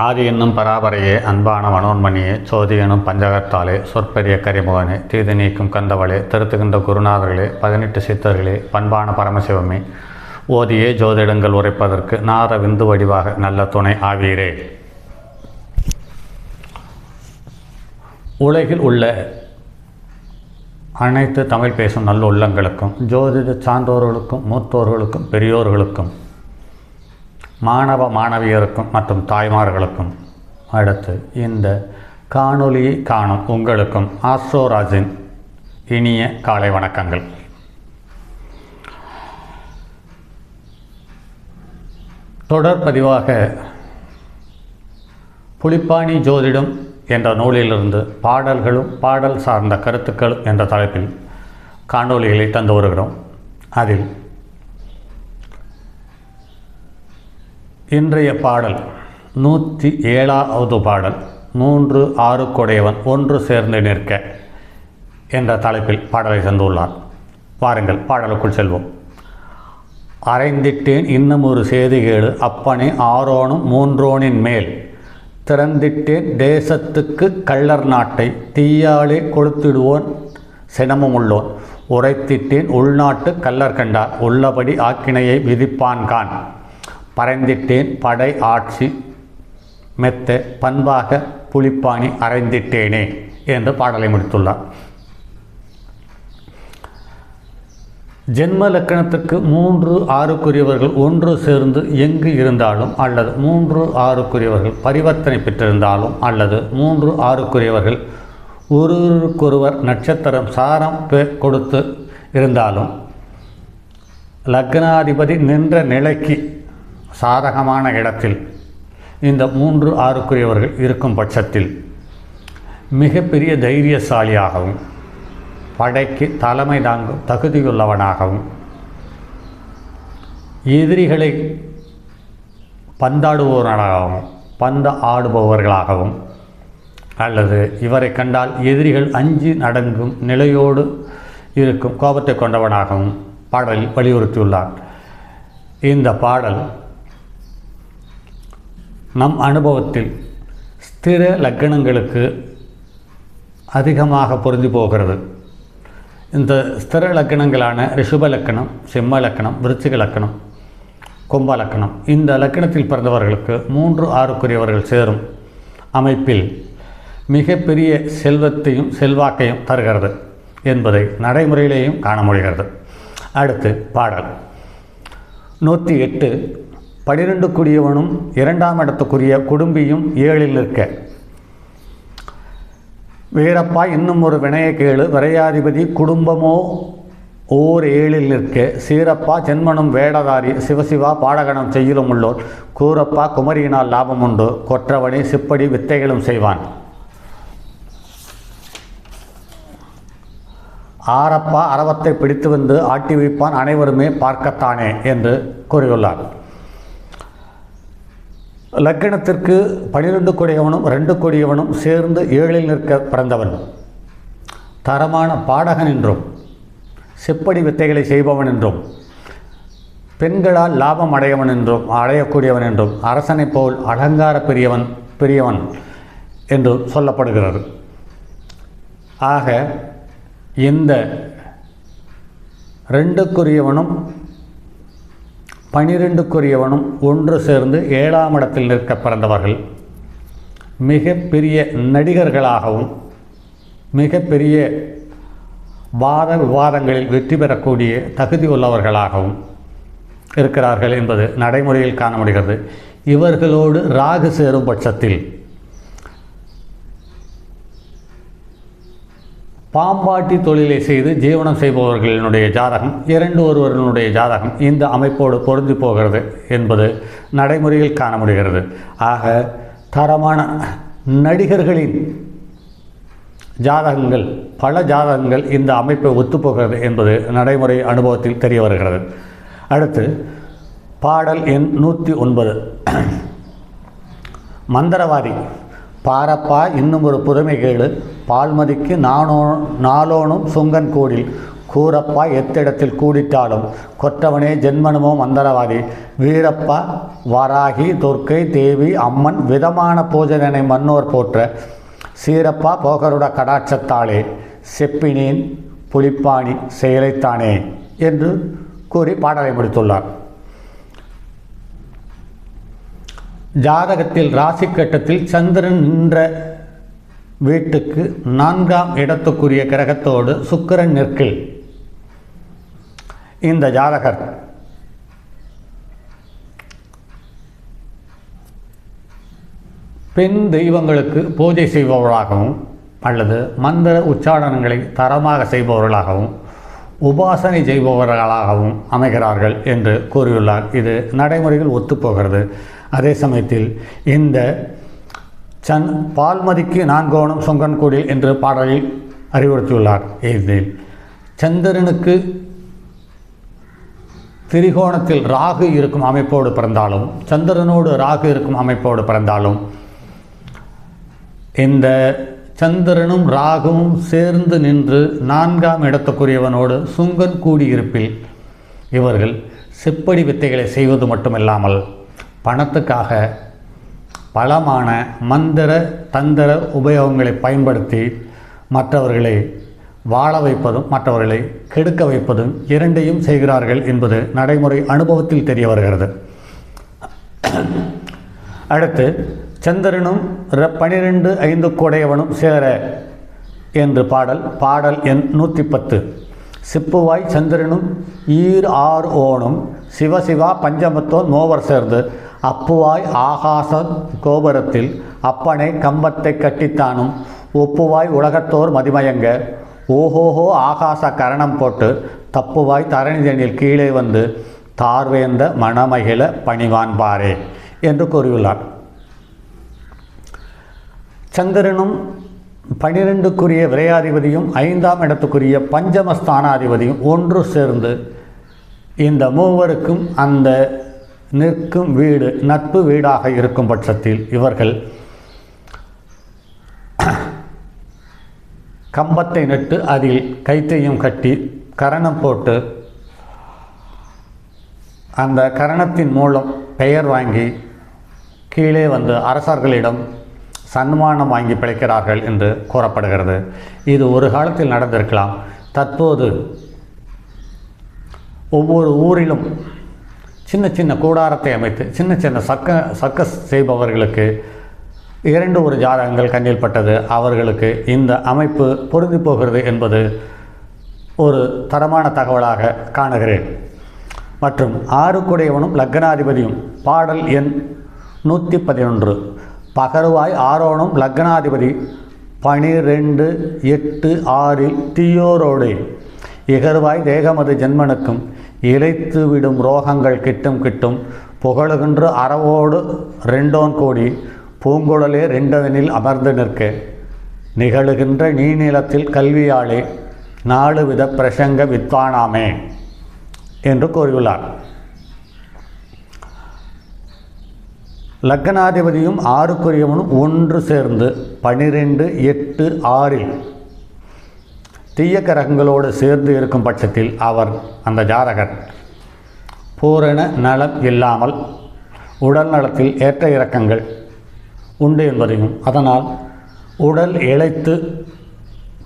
ஆதி என்னும் பராபரையே அன்பான மனோன்மணியே சோதி எனும் பஞ்சகத்தாலே சொற்பெரிய கரிமுகனே தீது நீக்கும் கந்தவளே திருத்துகின்ற குருநாதர்களே பதினெட்டு சித்தர்களே பண்பான பரமசிவமே ஓதியே ஜோதிடங்கள் உரைப்பதற்கு நார விந்து வடிவாக நல்ல துணை ஆவீரே. உலகில் உள்ள அனைத்து தமிழ் பேசும் நல்ல உள்ளங்களுக்கும் ஜோதிட சான்றோர்களுக்கும் மூத்தோர்களுக்கும் பெரியோர்களுக்கும் மாணவ மாணவியருக்கும் மற்றும் தாய்மார்களுக்கும் அடுத்து இந்த காணொளியை காணும் உங்களுக்கும் ஆஸ்ட்ரோராஜின் இனிய காலை வணக்கங்கள். தொடர் பதிவாக புலிப்பாணி ஜோதிடம் என்ற நூலிலிருந்து பாடல்களும் பாடல் சார்ந்த கருத்துக்களும் என்ற தலைப்பில் காணொளிகளை தந்து வருகிறோம். அதில் இன்றைய பாடல் நூற்றி ஏழாவது பாடல் மூன்று ஆறு கொடையவன் ஒன்று சேர்ந்து நிற்க என்ற தலைப்பில் பாடலை தந்துள்ளார் வாருங்கள் பாடலுக்குள் செல்வோம். அரைந்திட்டேன் இன்னும் ஒரு செய்தி கேளு அப்பனே ஆரோனும் மூன்றோனின் மேல். திறந்திட்டேன் தேசத்துக்கு கள்ளர் நாட்டை தீயாலே கொளுத்திடுவோன் சினமும் உள்ளோன். உரைத்திட்டேன் உள்நாட்டு கள்ளர் கண்டார் உள்ளபடி ஆக்கினையை விதிப்பான் கான். பறைந்திட்டேன். படை ஆட்சி மெத்த பண்பாக புலிப்பாணி அறைந்திட்டேனே என்று பாடலை முடித்துள்ளார். ஜென்ம லக்கணத்திற்கு மூன்று ஆறுக்குரியவர்கள் ஒன்று சேர்ந்து எங்கு இருந்தாலும் அல்லது மூன்று ஆறுக்குரியவர்கள் பரிவர்த்தனை பெற்றிருந்தாலும் அல்லது மூன்று ஆறுக்குரியவர்கள் ஒருவருக்கொருவர் நட்சத்திரம் சாரம் கொடுத்து இருந்தாலும் லக்னாதிபதி நின்ற நிலைக்கு சாதகமான இடத்தில் இந்த மூன்று ஆறுக்குரியவர்கள் இருக்கும் பட்சத்தில் மிகப்பெரிய தைரியசாலியாகவும் படைக்கு தலைமை தாங்கும் தகுதியுள்ளவனாகவும் எதிரிகளை பந்தாடுபவர்களாகவும் பந்த ஆடுபவர்களாகவும் அல்லது இவரை கண்டால் எதிரிகள் அஞ்சு நடங்கும் நிலையோடு இருக்கும் கோபத்தை கொண்டவனாகவும் பாடலில் வலியுறுத்தியுள்ளார். இந்த பாடல் நம் அனுபவத்தில் ஸ்திர லக்கணங்களுக்கு அதிகமாக பொருந்தி போகிறது. இந்த ஸ்திர லக்கணங்களான ரிஷப லக்கணம் சிம்ம லக்கணம் விருச்சிக லக்கணம் கும்ப லக்கணம் இந்த லக்கணத்தில் பிறந்தவர்களுக்கு மூன்று ஆறுக்குரியவர்கள் சேரும் அமைப்பில் மிகப்பெரிய செல்வத்தையும் செல்வாக்கையும் தருகிறது என்பதை நடைமுறையிலேயும் காண முடிகிறது. அடுத்து பாடல். நூற்றி எட்டு பனிரெண்டுக்குரியவனும் இரண்டாம் இடத்துக்குரிய குடும்பியும் ஏழில் நிற்க. வீரப்பா இன்னும் ஒரு வினய கேளு. விரையாதிபதி குடும்பமோ ஓர் ஏழில் நிற்க. சீரப்பா ஜென்மனும் வேடதாரி சிவசிவா பாடகணம் செய்யலும் உள்ளோர். கூரப்பா குமரியினால் லாபம் உண்டு. கொற்றவனி சிப்படி வித்தைகளும் செய்வான். ஆரப்பா அரவத்தை பிடித்து வந்து ஆட்டி வைப்பான் அனைவருமே பார்க்கத்தானே என்று கூறியுள்ளார். லக்கணத்திற்கு பனிரெண்டு கொடியவனும் ரெண்டு கொடியவனும் சேர்ந்து ஏழில் நிற்க பிறந்தவன். தரமான பாடகன் என்றும் செப்படி வித்தைகளை செய்பவன் என்றும் பெண்களால் லாபம் அடையவன் என்றும் அடையக்கூடியவன் என்றும் அரசனைப் போல் அலங்கார பெரியவன் பெரியவன் என்று சொல்லப்படுகிறது. ஆக இந்த ரெண்டுக்குரியவனும் பனிரெண்டுக்குரியவனும் ஒன்று சேர்ந்து ஏழாம் இடத்தில் நிற்க பிறந்தவர்கள். மிகப்பெரிய நடிகர்களாகவும் மிகப்பெரிய வாத விவாதங்களில் வெற்றி பெறக்கூடிய தகுதி உள்ளவர்களாகவும் இருக்கிறார்கள் என்பது நடைமுறையில் காண முடிகிறது இவர்களோடு ராகு சேரும் பட்சத்தில் பாம்பாட்டி தொழிலை செய்து ஜீவனம் செய்பவர்களினுடைய ஜாதகம் இரண்டு ஒருவர்களுடைய ஜாதகம் இந்த அமைப்போடு பொருந்தி போகிறது என்பது நடைமுறையில் காண முடிகிறது ஆக தரமான நடிகர்களின் ஜாதகங்கள் பல ஜாதகங்கள் இந்த அமைப்பை ஒத்துப்போகிறது என்பது நடைமுறை அனுபவத்தில் தெரிய வருகிறது. அடுத்து பாடல் எண் நூற்றி ஒன்பது. மந்திரவாதி பாரப்பா இன்னும் ஒரு புதுமை கேடு பால்மதிக்கு நானோ நாளோனும் சுங்கன் கூடில். கூரப்பா எத்திடத்தில் கூடிட்டாலும் கொற்றவனே ஜென்மனுமோ மந்தரவாதி வீரப்பா வராகி துர்க்கை தேவி அம்மன் விதமான பூஜனனை மன்னோர் போற்ற. சீரப்பா போகருட கடாட்சத்தாளே செப்பினேன் புலிப்பாணி செயலைத்தானே என்று கூறி பாடலை முடித்துள்ளார். ஜாதகத்தில் ராசி கட்டத்தில் சந்திரன் நின்ற வீட்டுக்கு நான்காம் இடத்துக்குரிய கிரகத்தோடு சுக்கிரன் நிற்கில். இந்த ஜாதகர். பெண் தெய்வங்களுக்கு பூஜை செய்பவர்களாகவும் அல்லது மந்திர உச்சாரணங்களை தரமாக செய்பவர்களாகவும் உபாசனை செய்பவர்களாகவும் அமைகிறார்கள் என்று கூறியுள்ளார். இது நடைமுறையில் ஒத்துப்போகிறது. அதே சமயத்தில் இந்த சன் பால்மதிக்கு நான்கோணம் சொங்கன்கூடில் என்று பாடலில் அறிவுறுத்தியுள்ளார். இதில் சந்திரனுக்கு திரிகோணத்தில் ராகு இருக்கும் அமைப்போடு பிறந்தாலும் சந்திரனோடு ராகு இருக்கும் அமைப்போடு பிறந்தாலும் இந்த சந்திரனும் ராகுவும் சேர்ந்து நின்று நான்காம் இடத்துக்குரியவனோடு சுங்கன் கூடியிருப்பில் இவர்கள் செப்படி வித்தைகளை செய்வது மட்டுமில்லாமல் பணத்துக்காக பலமான மந்திர தந்திர உபயோகங்களை பயன்படுத்தி மற்றவர்களை வாழ வைப்பதும் மற்றவர்களை கெடுக்க வைப்பதும் இரண்டையும் செய்கிறார்கள் என்பது நடைமுறை அனுபவத்தில் தெரிய வருகிறது. அடுத்து சந்திரனும் பனிரெண்டு ஐந்து கொடையவனும் சேர என்று பாடல் பாடல் எண் நூற்றி பத்து. சிப்புவாய் சந்திரனும் ஈர் ஆர் ஓணும் சிவசிவா பஞ்சமத்தோன் மூவர் சேர்ந்து அப்புவாய் ஆகாச கோபுரத்தில் அப்பனை கம்பத்தை கட்டித்தானும் ஒப்புவாய் உலகத்தோர் மதிமயங்க. ஓஹோஹோ ஆகாச கரணம் போட்டு தப்புவாய் தரணிதனில் கீழே வந்து தார்வேந்த மணமகிழ பணிவான் பாரே என்று கூறியுள்ளார். சந்திரனும் பனிரெண்டுக்குரிய விரையாதிபதியும் ஐந்தாம் இடத்துக்குரிய பஞ்சமஸ்தானாதிபதியும் ஒன்று சேர்ந்து இந்த மூவருக்கும் அந்த நிற்கும் வீடு நட்பு வீடாக இருக்கும் பட்சத்தில் இவர்கள் கம்பத்தை நட்டு அதில் கைத்தையும் கட்டி கரணம் போட்டு அந்த கரணத்தின் மூலம் பெயர் வாங்கி கீழே வந்து அரசர்களிடம் சன்மானம் வாங்கி பிழைக்கிறார்கள் என்று கூறப்படுகிறது. இது ஒரு காலத்தில் நடந்திருக்கலாம். தற்போது ஒவ்வொரு ஊரிலும் சின்ன சின்ன கூடாரத்தை அமைத்து சின்ன சின்ன சக்க சர்க்கஸ் செய்பவர்களுக்கு இரண்டு ஒரு ஜாதகங்கள் கண்ணில் பட்டது. அவர்களுக்கு இந்த அமைப்பு பொருந்தி போகிறது என்பது ஒரு தரமான தகவலாக காணுகிறேன். மற்றும் ஆறுக்குடையவனும் லக்னாதிபதியும் பாடல் எண் நூற்றி பதினொன்று. பகருவாய் ஆரோனும் லக்னாதிபதி பனிரெண்டு எட்டு ஆறில் தீயோரோடு. இகர்வாய் தேகமது ஜென்மனுக்கும் இழைத்து விடும் ரோகங்கள் கிட்டும் கிட்டும் புகழுகின்ற அறவோடு ரெண்டோன் கோடி பூங்குழலே ரெண்டதனில் அமர்ந்து நிற்க. நிகழுகின்ற நீநிலத்தில் கல்வியாளே நாலு வித பிரசங்க வித்வானாமே என்று கூறியுள்ளார். லக்னாதிபதியும் ஆறுக்குரியவனும் ஒன்று சேர்ந்து பனிரெண்டு எட்டு ஆறில் தீய கிரகங்களோடு சேர்ந்து இருக்கும் பட்சத்தில் அவர் அந்த ஜாதகர் பூரண நலம் இல்லாமல் உடல் நலத்தில் ஏற்ற இறக்கங்கள் உண்டு என்பதையும் அதனால் உடல் இழைத்து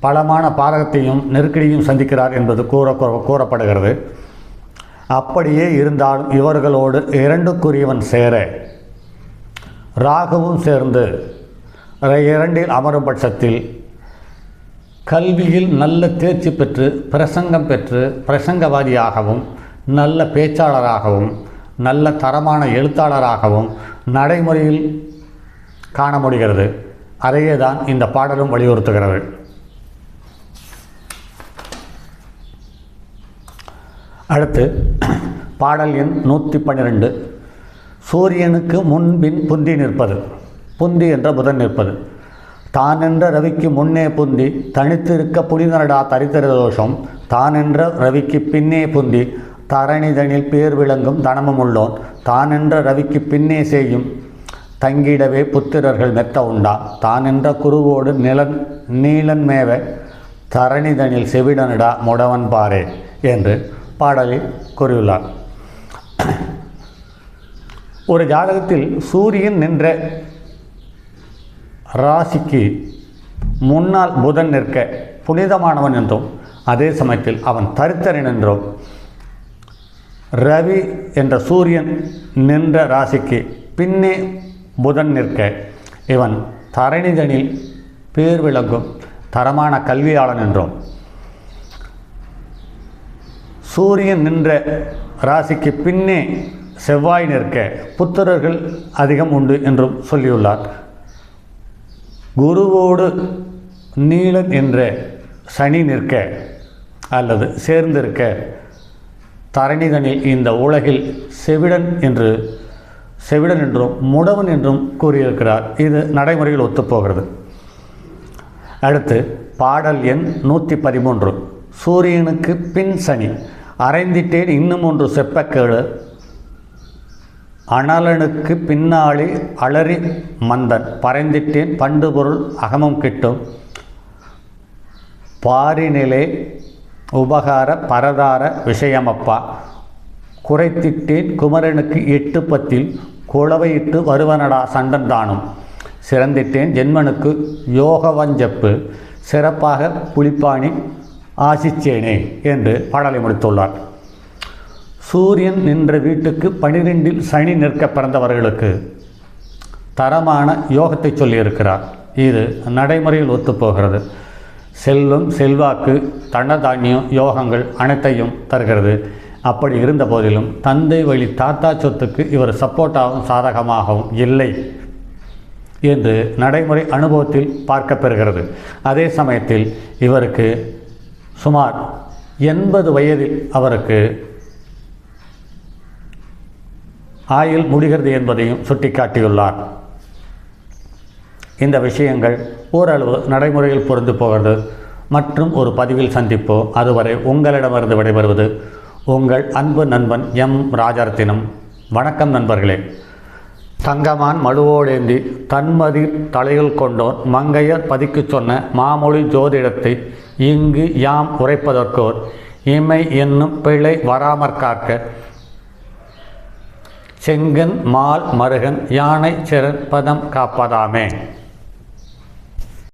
பலமான பாரகத்தையும் நெருக்கடியும் சந்திக்கிறார் என்பது கூற கூற- கூறப்படுகிறது. அப்படியே இருந்தாலும் இவர்களோடு இரண்டுக்குரியவன் சேர ராகுவும் சேர்ந்து இரண்டில் அமரும் பட்சத்தில் கல்வியில் நல்ல தேர்ச்சி பெற்று பிரசங்கம் பெற்று பிரசங்கவாதியாகவும் நல்ல பேச்சாளராகவும் நல்ல தரமான எழுத்தாளராகவும் நடைமுறையில் காண முடிகிறது. அதையே தான் இந்த பாடலும் வலியுறுத்துகிறது. அடுத்து பாடல் எண் நூற்றி பன்னிரெண்டு சூரியனுக்கு முன்பின் புந்தி நிற்பது. புந்தி என்ற புதன் நிற்பது. தானென்ற ரவிக்கு முன்னே புந்தி தனித்திருக்க புனிதனடா தரித்திர தோஷம். தானென்ற ரவிக்கு பின்னே புந்தி தரணிதனில் பேர் விளங்கும் தனமும் உள்ளோன். தானென்ற ரவிக்கு பின்னே செய்யும் தங்கிடவே புத்திரர்கள் மெத்த உண்டா. தானென்ற குருவோடு நிலன் நீலன் மேவ தரணிதனில் செவிடனிடா முடவன் பாரே என்று பாடலில் கூறியுள்ளார். ஒரு ஜாதகத்தில் சூரியன் நின்ற ராசிக்கு முன்னால் புதன் நிற்க புனிதமானவன் என்றும் அதே சமயத்தில் அவன் தரித்திரன் என்றும் ரவி என்ற சூரியன் நின்ற ராசிக்கு பின்னே புதன் நிற்க இவன் தரணிதனில் பேர் விளங்கும் தரமான கல்வியாளன் என்றும் சூரியன் நின்ற ராசிக்கு பின்னே செவ்வாய் நிற்க புத்திரர்கள் அதிகம் உண்டு என்றும் சொல்லியுள்ளார். குருவோடு நீலன் என்ற சனி நிற்க அல்லது சேர்ந்திருக்க தரணிதனில் இந்த உலகில் செவிடன் என்று செவிடன் என்றும் முடவன் என்றும் கூறியிருக்கிறார். இது நடைமுறையில் ஒத்துப்போகிறது. அடுத்து பாடல் எண் நூற்றி பதிமூன்று சூரியனுக்கு பின் சனி. அரைந்திட்டேன் இன்னும் ஒன்று செப்பக்கேடு. அனலனுக்கு பின்னாலே அலறி மந்தன். பறைந்திட்டேன் பண்டு பொருள் அகமம் கிட்டும். பாரினிலே உபகார பரதார விஷயமப்பா. குறைத்திட்டேன் குமரனுக்கு எட்டு பத்தில் குளவையிட்டு வருவனடா சண்டன் தானும். சிறந்திட்டேன் ஜென்மனுக்கு யோகவஞ்சப்பு. சிறப்பாக புலிப்பாணி ஆசிச்சேனே என்று பாடலை முடித்துள்ளார். சூரியன் நின்ற வீட்டுக்கு பனிரெண்டில் சனி நிற்க பிறந்தவர்களுக்கு தரமான யோகத்தை சொல்லியிருக்கிறார். இது நடைமுறையில் ஒத்துப்போகிறது. செல்வம் செல்வாக்கு தன்னதானியம் யோகங்கள் அனைத்தையும் தருகிறது. அப்படி இருந்த போதிலும் தந்தை வழி தாத்தா சொத்துக்கு இவர் சப்போர்ட்டாகவும் சாதகமாகவும் இல்லை என்று நடைமுறை அனுபவத்தில் பார்க்கப்பெறுகிறது. அதே சமயத்தில் இவருக்கு சுமார் எண்பது வயதில் அவருக்கு ஆயுள் முடிகிறது என்பதையும் சுட்டிக்காட்டியுள்ளார். இந்த விஷயங்கள் ஓரளவு நடைமுறையில் பொருந்து போகிறது மற்றும் ஒரு பதிவில் சந்திப்போம் அதுவரை உங்களிடமிருந்து விடைபெறுவது உங்கள் அன்பு நண்பன் எம். ராஜரத்தினம். வணக்கம் நண்பர்களே. தங்கமான் மழுவோடேந்தி தன்மதி தலையில் கொண்டோன் மங்கையர் பதிக்குச் சொன்ன மாமொழி ஜோதிடத்தை இங்கு யாம் உரைப்பதற்கோர் இமை என்னும் பிழை வராமற் காக்க செங்கன் மால் மருகன் யானை சிறப்பதம் காப்பதாமே.